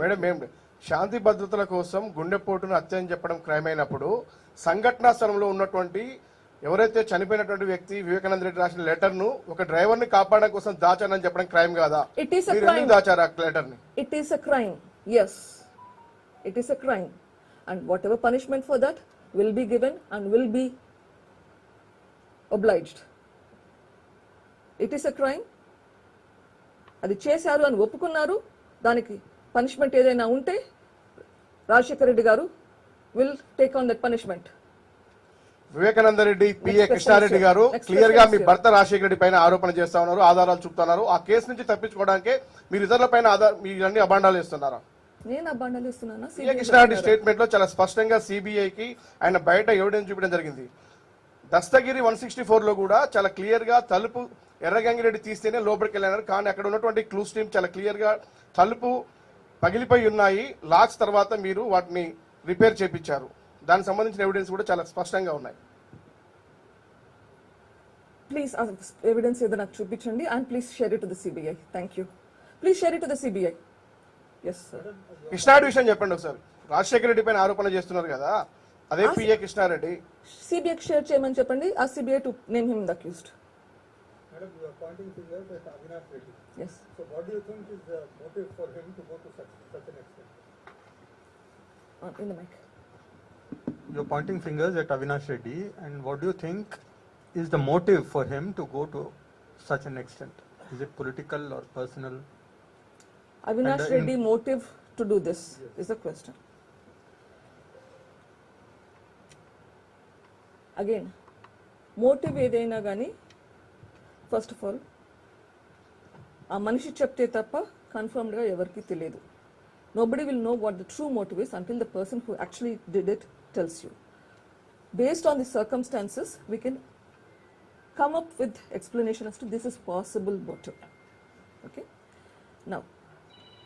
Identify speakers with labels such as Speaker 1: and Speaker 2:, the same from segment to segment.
Speaker 1: Madam ఏం శాంతి భద్రతల కోసం గుండెపోటును హత్య అని చెప్పడం క్రైమ్ అయినప్పుడు సంఘటనా స్థలంలో ఉన్నటువంటి ఎవరైతే చనిపోయినటువంటి వ్యక్తి వివేకానంద రెడ్డి రాసిన లెటర్ను ఒక డ్రైవర్ని కాపాడడం కోసం దాచానని చెప్పడం క్రైమ్ కాదా ఎందుకు
Speaker 2: crime.
Speaker 1: దాచారు లెటర్ని
Speaker 2: It is a crime. Yes. It is a crime. And whatever punishment for that will be given and will be obliged. It is a crime. అది చేశారు అని ఒప్పుకున్నారు దానికి పనిష్మెంట్ ఏదైనా ఉంటే Rajasekhara Reddy garu will take on that punishment
Speaker 1: Vivekananda Reddy PA Krishnareddy గారు క్లియర్గా మీ. భర్త రాజశేఖర రెడ్డి పైన ఆరోపణ చేస్తా ఉన్నారు ఆధారాలు చూపుతున్నారు. ఆ కేసు నుంచి తప్పించుకోవడానికి మీరు ఇతరుల పైన మీరు అన్ని అభాండాలు ఇస్తున్నారా
Speaker 2: నేను ఆ బండలు ఇస్తున్నానా
Speaker 1: పిఏ కృష్ణారెడ్డి స్టేట్మెంట్లో చాలా స్పష్టంగా సిబిఐకి ఆయన బయట ఎవిడెన్స్ చూపించడం జరిగింది. దస్తగిరి వన్ సిక్స్టీ ఫోర్లో కూడా చాలా క్లియర్గా తలుపు ఎర్రగంగిరెడ్డి తీస్తేనే లోపలికి వెళ్ళారు కానీ అక్కడ ఉన్నటువంటి క్లూస్ టీమ్ చాలా క్లియర్గా తలుపు పగిలిపోయి ఉన్నాయి. లాక్స్ తర్వాత మీరు వాటిని రిపేర్ చేపించారు. దానికి సంబంధించిన ఎవిడెన్స్ కూడా చాలా స్పష్టంగా ఉన్నాయి.
Speaker 2: ప్లీజ్ ఎవిడెన్స్ ఏదో నాకు చూపించండి. And please share it to the CBI thank you please share it to the CBI yes sir
Speaker 1: Krishnareddy విషయం చెప్పండి ఒకసారి. రాజశేఖర రెడ్డి పైన ఆరోపణ చేస్తున్నారు కదా. అదే పిఏ కృష్ణారెడ్డి.
Speaker 2: సిబిఐకి షేర్ చేయమని చెప్పండి. ఆ CBI to name him the accused
Speaker 3: Madam, you are pointing fingers at Avinash Reddy.
Speaker 2: Yes
Speaker 3: So what do you think is the motive for him to go to such, such an extent?
Speaker 2: In the mic
Speaker 3: You're pointing fingers at Avinash Reddy and what do you think is the motive for him to go to such an extent? Is it political or personal?
Speaker 2: Avinash
Speaker 3: And, uh, in-
Speaker 2: Reddy motive to do this is the question again motive ఏదైనా కానీ first of all ఆ మనిషి చెప్తే తప్ప కన్ఫర్మ్డ్గా ఎవరికి తెలియదు nobody will know what the true motive is until the person who actually did it tells you based on the circumstances, we can come up with explanation as to this is possible motive. Okay. Now,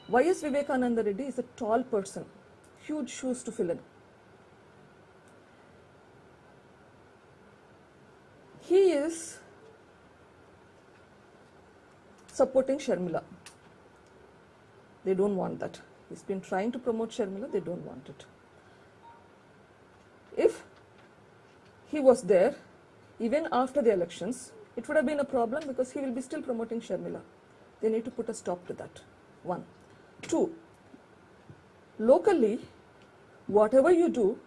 Speaker 2: Y.S. Vivekananda Reddy is a tall person, huge shoes to fill in. supporting Sharmila. They don't want that. He's been trying to promote Sharmila, they don't want it. If he was there even after the elections, it would have been a problem because he will be still promoting Sharmila. They need to put a stop to that. One. Two. Locally, whatever you do,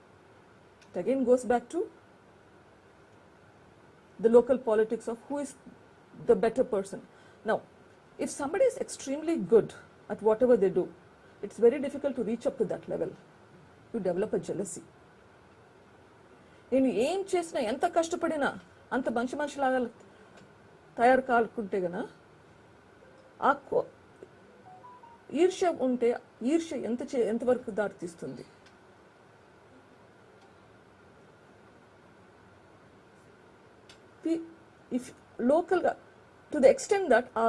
Speaker 2: it again goes back to the local politics of who is the better person. If somebody is extremely good at whatever they do, it's very difficult to reach up to that level. You develop a jealousy. నేను ఏం చేసినా ఎంత కష్టపడినా అంత మంచి మనిషిలాగా తయారు కాకుంటే గన ఆ ఈర్ష్య ఉంటే ఈర్ష్య ఎంత చే ఎంతవరకు దారితీస్తుంది ఇఫ్ లోకల్గా టు ద ఎక్స్టెంట్ దట్ ఆ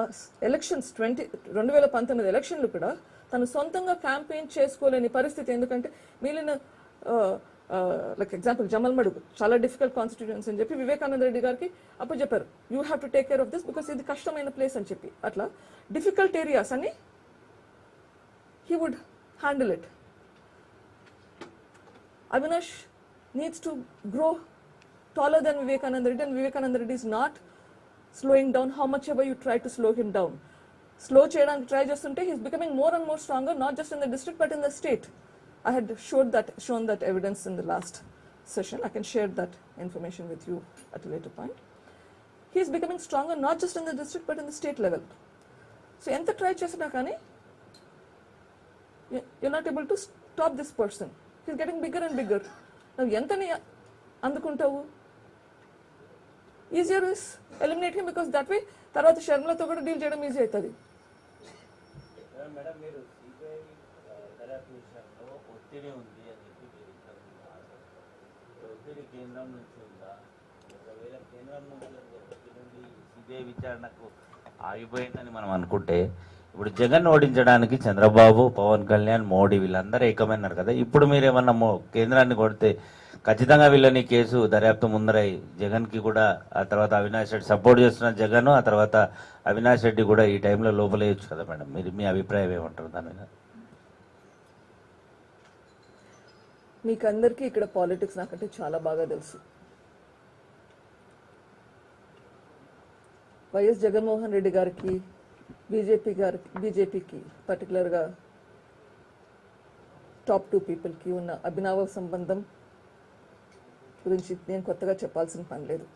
Speaker 2: ఎలక్షన్స్ ట్వంటీ రెండు వేల పంతొమ్మిది ఎలక్షన్లు కూడా తను సొంతంగా క్యాంపెయిన్ చేసుకోలేని పరిస్థితి. ఎందుకంటే మిగిలిన లైక్ ఎగ్జాంపుల్ జమల్ మడుగు చాలా డిఫికల్ట్ కాన్స్టిట్యూన్స్ అని చెప్పి వివేకానంద రెడ్డి గారికి అప్పుడు చెప్పారు you have to take care of this because ఇది కష్టమైన ప్లేస్ అని చెప్పి. అట్లా డిఫికల్ట్ ఏరియాస్ అని he would handle it Avinash needs to grow taller than Vivekananda Reddy and Vivekananda Reddy is not slowing down how much ever you try to slow him down. Slow చేయడానికి try చేస్తుంటే he's becoming more and more stronger, not just in the district but in the state. I had showed that, shown that evidence in the last session. I can share that information with you at a later point. He is becoming stronger not just in the district but in the state level. So ఎంత try చేసినా కానీ you're not able to stop this person. He's getting bigger and bigger. Now, ఎంతని అందుకుంటావు easier is eliminate him because that way తర్వాత షర్మిలతో కూడా deal చేయడం easy అవుతుంది.
Speaker 4: విచారణకు ఆగిపోయిందని మనం అనుకుంటే ఇప్పుడు జగన్ ఓడించడానికి చంద్రబాబు పవన్ కళ్యాణ్ మోడీ వీళ్ళందరూ ఏకమైనారు కదా? ఇప్పుడు మీరు ఏమన్నా కేంద్రాన్ని కొడితే ఖచ్చితంగా వీళ్ళని కేసు దర్యాప్తు ముందరై జగన్కి కూడా ఆ తర్వాత అవినాష్ రెడ్డి సపోర్ట్ చేస్తున్న జగన్ ఆ తర్వాత అవినాష్ రెడ్డి కూడా ఈ టైంలో లోపలేయచ్చు కదా మేడం. మీరు మీ అభిప్రాయం ఏమంటారు దాని మీద?
Speaker 2: మీకు అందరికీ ఇక్కడ పాలిటిక్స్ నాకంటే చాలా బాగా తెలుసు. వైఎస్ జగన్మోహన్ రెడ్డి గారికి బీజేపీ గారికి బీజేపీకి పర్టికులర్గా టాప్ టూ పీపుల్కి ఉన్న అభినవ సంబంధం గురించి నేను కొత్తగా చెప్పాల్సిన పని లేదు.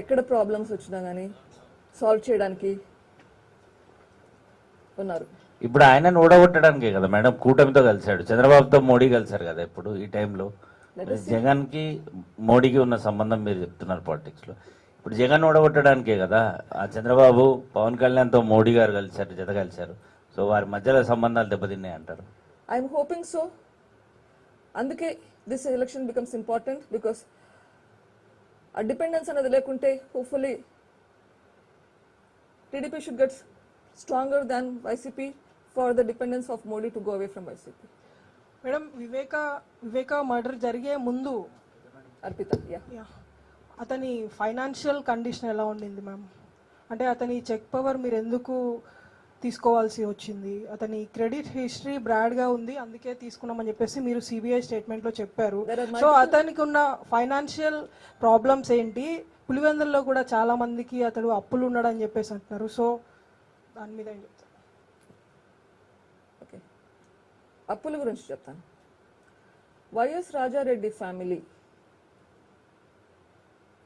Speaker 2: ఎక్కడ ప్రాబ్లమ్స్ వచ్చినా కానీ సాల్వ్ చేయడానికి ఉన్నారు.
Speaker 4: ఇప్పుడు ఆయనను ఓడగొట్టడానికే కదా మేడం కూటమితో కలిశాడు. చంద్రబాబుతో మోడీ కలిశారు కదా ఇప్పుడు ఈ టైంలో జగన్కి మోడీకి ఉన్న సంబంధం మీరు చెప్తున్నారు పాలిటిక్స్లో. ఇప్పుడు జగన్ ఓడగొట్టడానికే కదా ఆ చంద్రబాబు పవన్ కళ్యాణ్తో మోడీ గారు కలిశారు జత కలిశారు. సో వారి మధ్యలో సంబంధాలు దెబ్బతిన్నాయి అంటారు
Speaker 2: ఐఎమ్ హోపింగ్ సో అందుకే this election becomes important because ఆ డిపెండెన్స్ అనేది లేకుంటే hopefully TDP should get stronger than YCP for the dependence of Modi to go away from YCP
Speaker 5: madam Viveka Viveka murder జరిగే ముందు
Speaker 2: అర్పిత
Speaker 5: అతని ఫైనాన్షియల్ కండిషన్ ఎలా ఉండింది ma'am అంటే అతని చెక్ పవర్ మీరు ఎందుకు తీసుకోవాల్సి వచ్చింది. అతని క్రెడిట్ హిస్టరీ బ్రాడ్గా ఉంది అందుకే తీసుకున్నామని చెప్పేసి మీరు సిబిఐ స్టేట్మెంట్లో చెప్పారు.
Speaker 2: There are
Speaker 5: సో అతనికి ఉన్న ఫైనాన్షియల్ ప్రాబ్లమ్స్ ఏంటి? పులివెందుల్లో కూడా చాలా మందికి అతడు అప్పులు ఉన్నాడని చెప్పేసి అంటున్నారు. సో దాని మీద ఏం చెప్తారు?
Speaker 2: ఓకే. అప్పుల గురించి చెప్తాను. వైఎస్ రాజారెడ్డి ఫ్యామిలీ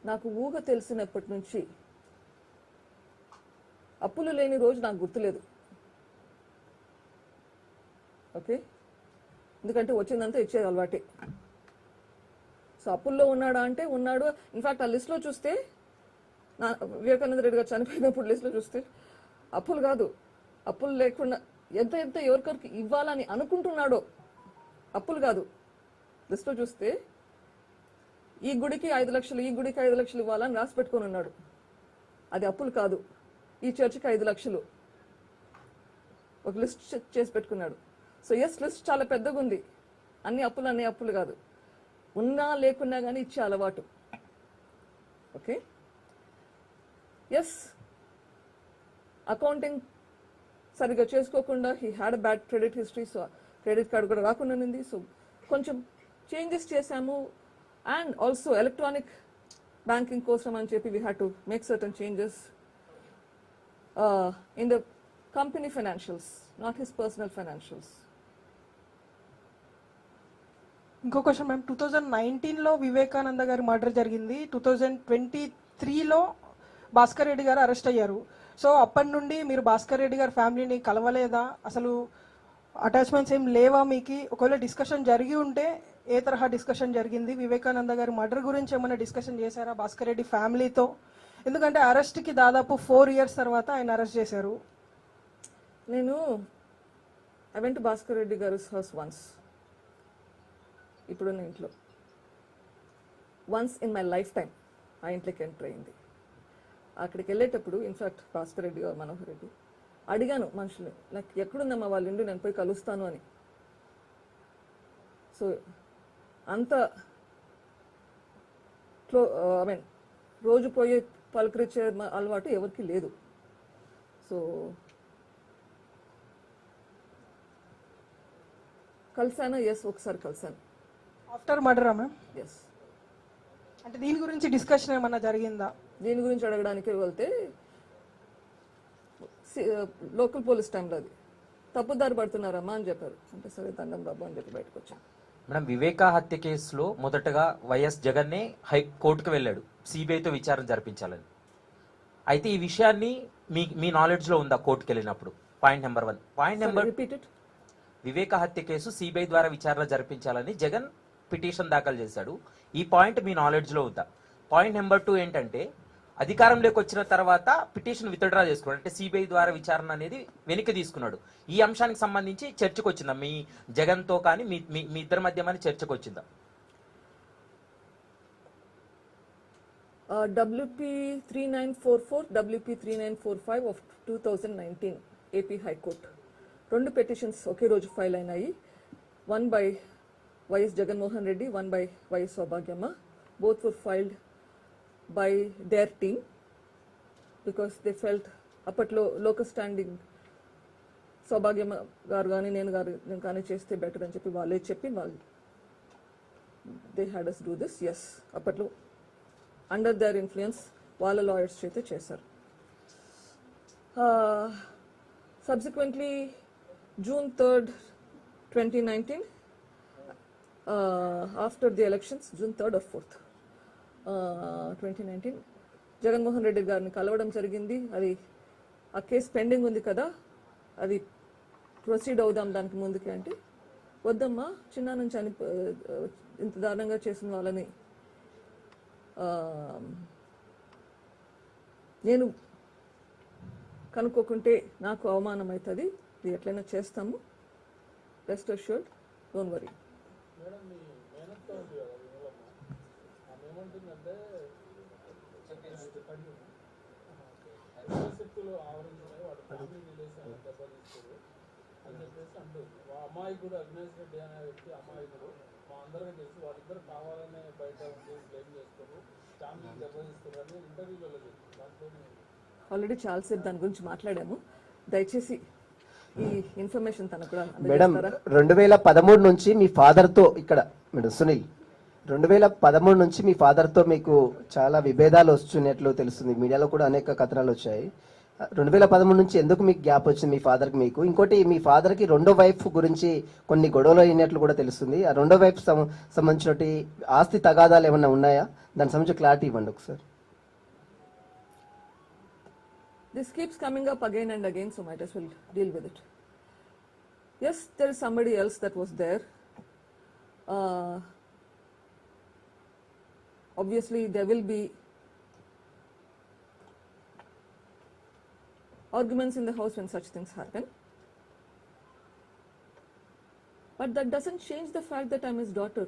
Speaker 2: నాకు ఊహ తెలిసినప్పటి నుంచి అప్పులు లేని రోజు నాకు గుర్తులేదు. ఓకే? ఎందుకంటే వచ్చిందంతా ఇచ్చేది అలవాటే. సో అప్పుల్లో ఉన్నాడా అంటే ఉన్నాడు. ఇన్ఫాక్ట్ ఆ లిస్ట్లో చూస్తే నా వివేకానంద రెడ్డి గారు చనిపోయినప్పుడు లిస్ట్లో చూస్తే అప్పులు కాదు. అప్పులు లేకుండా ఎంత ఎంత ఎవరికొరికి ఇవ్వాలని అనుకుంటున్నాడో అప్పులు కాదు. లిస్ట్లో చూస్తే ఈ గుడికి ఐదు లక్షలు ఈ గుడికి ఐదు లక్షలు ఇవ్వాలని రాసి పెట్టుకొని ఉన్నాడు. అది అప్పులు కాదు. ఈ చర్చికి ఐదు లక్షలు. ఒక లిస్ట్ చేసి పెట్టుకున్నాడు. సో ఎస్ లిస్ట్ చాలా పెద్దగా ఉంది అన్ని అప్పులు అన్ని అప్పులు కాదు. ఉన్నా లేకున్నా కానీ ఇచ్చే అలవాటు. ఓకే? ఎస్ అకౌంటింగ్ సరిగ్గా చేసుకోకుండా he had bad credit history so credit card కూడా రాకుండా ఉంది. సో కొంచెం చేంజెస్ చేశాము. అండ్ ఆల్సో ఎలక్ట్రానిక్ బ్యాంకింగ్ కోసం అని చెప్పి we had to make certain changes in the company financials not his personal financials
Speaker 5: ఇంకో క్వశ్చన్ మ్యామ్ టూ థౌజండ్ నైన్టీన్లో వివేకానంద గారి మర్డర్ జరిగింది. టూ థౌజండ్ ట్వంటీ త్రీలో భాస్కర్ రెడ్డి గారు అరెస్ట్ అయ్యారు. సో అప్పటి నుండి మీరు భాస్కర్ రెడ్డి గారి ఫ్యామిలీని కలవలేదా? అసలు అటాచ్మెంట్స్ ఏం లేవా మీకు? ఒకవేళ డిస్కషన్ జరిగి ఉంటే ఏ తరహా డిస్కషన్ జరిగింది? వివేకానంద గారి మర్డర్ గురించి ఏమైనా డిస్కషన్ చేశారా భాస్కర్ రెడ్డి ఫ్యామిలీతో ఎందుకంటే అరెస్ట్కి దాదాపు ఫోర్ ఇయర్స్ తర్వాత ఆయన అరెస్ట్ చేశారు.
Speaker 2: నేను ఐ వెంట్ భాస్కర్ రెడ్డి గారు హౌస్ వన్స్ ఇప్పుడున్న ఇంట్లో. Once in my life time ఆ ఇంట్లోకి ఎంటర్ అయింది. అక్కడికి వెళ్ళేటప్పుడు ఇన్ఫాక్ట్ భాస్కర్ రెడ్డి గారు మనోహర్ రెడ్డి అడిగాను మనుషులు నాకు ఎక్కడుందమ్మా వాళ్ళ ఇల్లు నేను పోయి కలుస్తాను అని. సో అంత క్లో ఐ మీన్ రోజు పోయే పలకరించే అలవాటు ఎవరికి లేదు. సో కలిసాను ఎస్ ఒకసారి కలిసాను
Speaker 5: ఆఫ్టర్ మర్డరా మ్యామ్
Speaker 2: ఎస్
Speaker 5: అంటే దీని గురించి డిస్కషన్ ఏమన్నా జరిగిందా?
Speaker 2: దీని గురించి అడగడానికి వెళ్తే లోకల్ పోలీస్ టైంలో అది. తప్పుదారి పడుతున్నారమ్మా అని చెప్పారు. అంటే సరే దండం బాబు అని చెప్పి బయటకు వచ్చాను.
Speaker 6: మేడం వివేక హత్య కేసులో మొదటగా వైఎస్ జగన్నే హైకోర్టుకు వెళ్ళాడు. సిబిఐతో విచారణ జరిపించాలని. అయితే ఈ విషయాన్ని మీ మీ నాలెడ్జ్లో ఉందా కోర్టుకు వెళ్ళినప్పుడు? Point number one
Speaker 2: point number
Speaker 6: Viveka హత్య కేసు సిబిఐ ద్వారా విచారణ జరిపించాలని జగన్ పిటిషన్ దాఖలు చేశాడు. ఈ పాయింట్ మీ నాలెడ్జ్లో ఉందా? పాయింట్ నెంబర్ టూ ఏంటంటే అధికారంలోకి వచ్చిన తర్వాత పిటిషన్ విత్డ్రా చేసుకున్నాడు. అంటే సిబిఐ ద్వారా విచారణ అనేది వెనక్కి తీసుకున్నాడు. ఈ అంశానికి సంబంధించి చర్చకు వచ్చిందా మీ జగన్తో కానీ మీ మీ- మీ ఇద్దరి మధ్య చర్చకు వచ్చిందా
Speaker 2: WP three nine four four WP three nine four five of two thousand nineteen AP high court రెండు పిటిషన్స్ ఒకే రోజు ఫైల్ అయినాయి. One by YS Jaganmohan Reddy one by YS Soubhagyamma both for filed by their team because they felt అప్పట్లో local standing సౌభాగ్యం గారు కానీ నేను గారు నేను కానీ చేస్తే బెటర్ అని చెప్పి వాళ్ళే చెప్పి వాళ్ళు they had us do this as అప్పట్లో అండర్ దర్ ఇన్ఫ్లుయెన్స్ వాళ్ళ లాయర్స్ చేతే చేశారు. Subsequently June third twenty nineteen after the elections June third or fourth twenty nineteen Jaganmohan Reddy గారిని కలవడం జరిగింది. అది ఆ కేసు పెండింగ్ ఉంది కదా అది ప్రొసీడ్ అవుదాం దానికి ముందుకి అంటే వద్దమ్మా చిన్న నుంచి అని ఇంత దారుణంగా చేసిన వాళ్ళని నేను కనుక్కోకుంటే నాకు అవమానం అవుతుంది. ఇది ఎట్లయినా చేస్తాము. రెస్ట్ అష్యూర్డ్ డోంట్ వరీ
Speaker 7: శక్తులు ఆవరించినాయి వాడు ఫ్యామిలీ రిలేషన్ దెబ్బతీస్తారు. అని చెప్పేసి అంటుంది మా అమాయకుడు అవినాష్ రెడ్డి అనే వ్యక్తి అమాయకుడు. మా అందరికీ తెలుసు వాళ్ళిద్దరు కావాలనే బయట ఉండి బ్లేమ్ చేస్తారు. ఫ్యామిలీ దెబ్బతీస్తారు అని ఇంటర్వ్యూలలో చెప్తుంది దాంట్లో
Speaker 2: ఆల్రెడీ చాలాసేపు దాని గురించి మాట్లాడాము. దయచేసి ఈ ఇన్ఫర్మేషన్ తనకు కూడా
Speaker 8: మేడం రెండు వేల పదమూడు నుంచి మీ father తో ఇక్కడ మేడం సునీల్ రెండు వేల పదమూడు నుంచి మీ ఫాదర్తో మీకు చాలా విభేదాలు వస్తున్నట్లు తెలుస్తుంది. మీడియాలో కూడా అనేక కథనాలు వచ్చాయి. రెండు వేల పదమూడు నుంచి ఎందుకు మీకు గ్యాప్ వచ్చింది మీ ఫాదర్కి మీకు? ఇంకోటి మీ ఫాదర్కి రెండో వైఫ్ గురించి కొన్ని గొడవలు అయినట్లు కూడా తెలుస్తుంది. ఆ రెండో వైఫ్ సంబంధించినటువంటి ఆస్తి తగాదాలు ఏమైనా ఉన్నాయా? దాని సంబంధించి క్లారిటీ ఇవ్వండి ఒకసారి.
Speaker 2: This keeps coming up again and again so might will deal with it yes there is is else that was there obviously, there will be arguments in the house when such things happen. But that doesn't change the fact that I'm his daughter.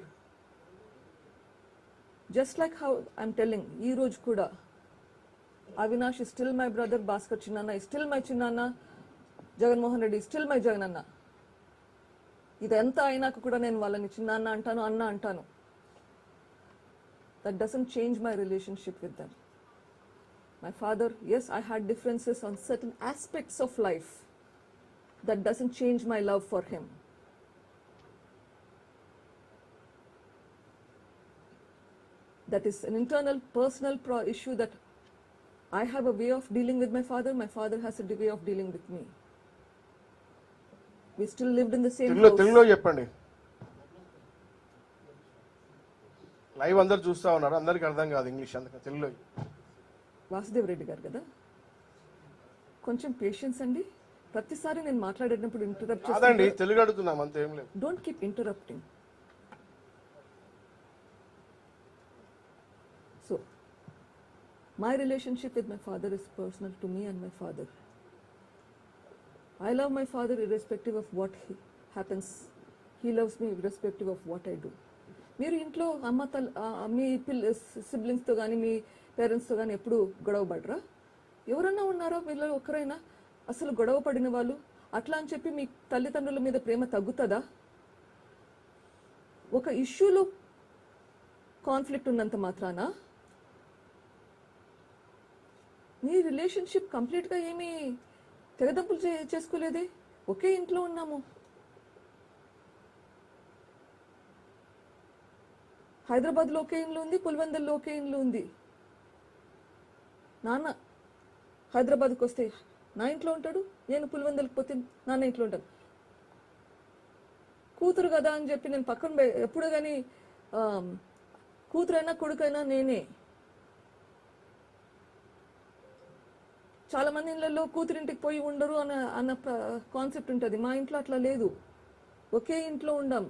Speaker 2: Just like how I'm telling, ఈ రోజు కూడా Avinash is still my brother, Bhaskar Chinnanna is still my Chinnanna, Jaganmohan Reddy is still my Jagananna. ఇదంతా అయినాక కూడా నేను వాళ్ళని చిన్నన్న అంటాను అన్న అంటాను that doesn't change my relationship with them. My father, yes, I had differences on certain aspects of life. That doesn't change my love for him. That is an internal personal issue that I have a way of dealing with my father, my father has a way of dealing with me. We still lived in the same house.
Speaker 1: Live అందరు చూస్తా ఉన్నారు. అందరికి అర్థం కాదు English అందుకని తెలుగులో.
Speaker 2: వాసుదేవ్ రెడ్డి గారు కదా? కొంచెం పేషెన్స్ అండి. ప్రతిసారి నేను మాట్లాడేటప్పుడు ఇంటరప్ట్
Speaker 1: కాదండి తెలుగు అడుగుతున్నాం అంత ఏం లేదు.
Speaker 2: Don't keep interrupting so my relationship with my father is personal to me and my father I love my father irrespective of what he happens. He loves me irrespective of what I do. మీరు ఇంట్లో అమ్మ తల్ మీ పిల్ల సిబ్లింగ్స్తో కానీ మీ పేరెంట్స్తో కానీ ఎప్పుడు గొడవ పడరా? ఎవరన్నా ఉన్నారో వీళ్ళలో ఒక్కరైనా అసలు గొడవ పడిన వాళ్ళు? అట్లా అని చెప్పి మీ తల్లిదండ్రుల మీద ప్రేమ తగ్గుతుందా? ఒక ఇష్యూలో కాన్ఫ్లిక్ట్ ఉన్నంత మాత్రాన? మీ రిలేషన్షిప్ కంప్లీట్గా ఏమీ తెగదంపులు చే చేసుకోలేదే? ఒకే ఇంట్లో ఉన్నాము. హైదరాబాద్లో ఒకే ఉంది పులివెందుల్లో ఒకే ఉంది. నాన్న హైదరాబాద్కి వస్తే నా ఇంట్లో ఉంటాడు నేను పులివెందులకు పోతే నాన్న ఇంట్లో ఉంటాను కూతురు కదా అని చెప్పి నేను పక్కన ఎప్పుడు కానీ కూతురైనా కొడుకైనా నేనే. చాలా మంది ఇళ్ళల్లో కూతురింటికి పోయి ఉండరు అన్న అన్న కాన్సెప్ట్ ఉంటుంది. మా ఇంట్లో అట్లా లేదు. ఒకే ఇంట్లో ఉండం.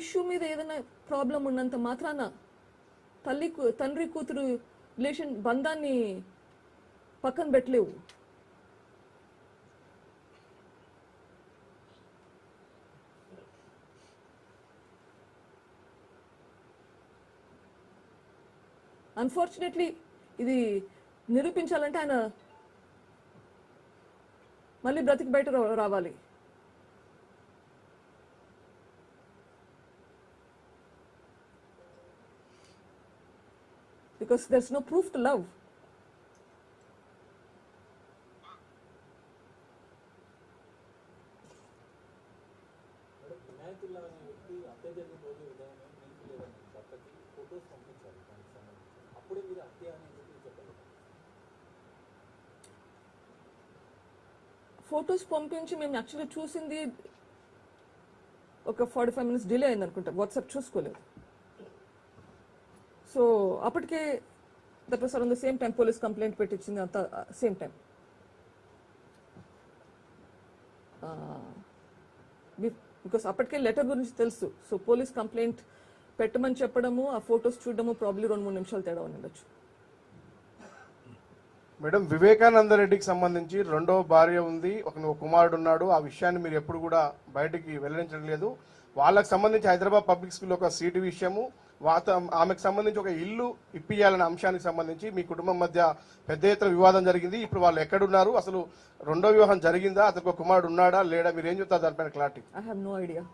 Speaker 2: ఇష్యూ మీద ఏదైనా ప్రాబ్లం ఉన్నంత మాత్రాన తల్లి తండ్రి కూతురు రిలేషన్ బంధాన్ని పక్కన పెట్టలేవు. అన్ఫార్చునేట్లీ ఇది నిరూపించాలంటే ఆయన మళ్ళీ బ్రతికి బయట రావాలి. Because there's no proof to love.
Speaker 7: Madam వినాయకుల్లా అనే వ్యక్తి హత్య జరిగిన రోజు ఉదయం మీకు లేదండి భర్తకి ఫొటోస్ పంపించారు దానికి సంబంధించి అప్పుడే మీరు హత్య అని చెప్పి చెప్పలేదు
Speaker 2: ఫొటోస్ పంపించి మేము యాక్చువల్లీ చూసింది ఒక ఫార్టీ ఫైవ్ మినిట్స్ డిలే అయింది అనుకుంటా వాట్సాప్ చూసుకోలేదు సో అప్పటికే that was around the same time police complaint పెట్టించింది అంత సేమ్ టైం బికాస్ అప్పటికే లెటర్ గురించి తెలుసు. సో పోలీస్ కంప్లైంట్ పెట్టమని చెప్పడము ఆ ఫొటోస్ చూడడము ప్రాబ్లీ రెండు మూడు నిమిషాలు తేడా ఉండొచ్చు.
Speaker 1: మేడం వివేకానంద రెడ్డికి సంబంధించి రెండో భార్య ఉంది ఒక ఒక కుమారుడు ఉన్నాడు. ఆ విషయాన్ని మీరు ఎప్పుడు కూడా బయటికి వెల్లడించడం లేదు వాళ్ళకి సంబంధించి హైదరాబాద్ పబ్లిక్ స్కూల్ ఒక సీటు విషయము వాత ఆమెకు సంబంధించి ఒక ఇల్లు ఇప్పియాలనే అంశానికి సంబంధించి మీ కుటుంబం మధ్య పెద్ద ఎత్తున వివాదం జరిగింది. ఇప్పుడు వాళ్ళు ఎక్కడున్నారు? అసలు రెండో వివాహం జరిగిందా? అతనికి ఒక కుమారుడు ఉన్నాడా? లేడా? మీరు ఏం చెప్తారు దానిపైన clarity?
Speaker 2: I have no idea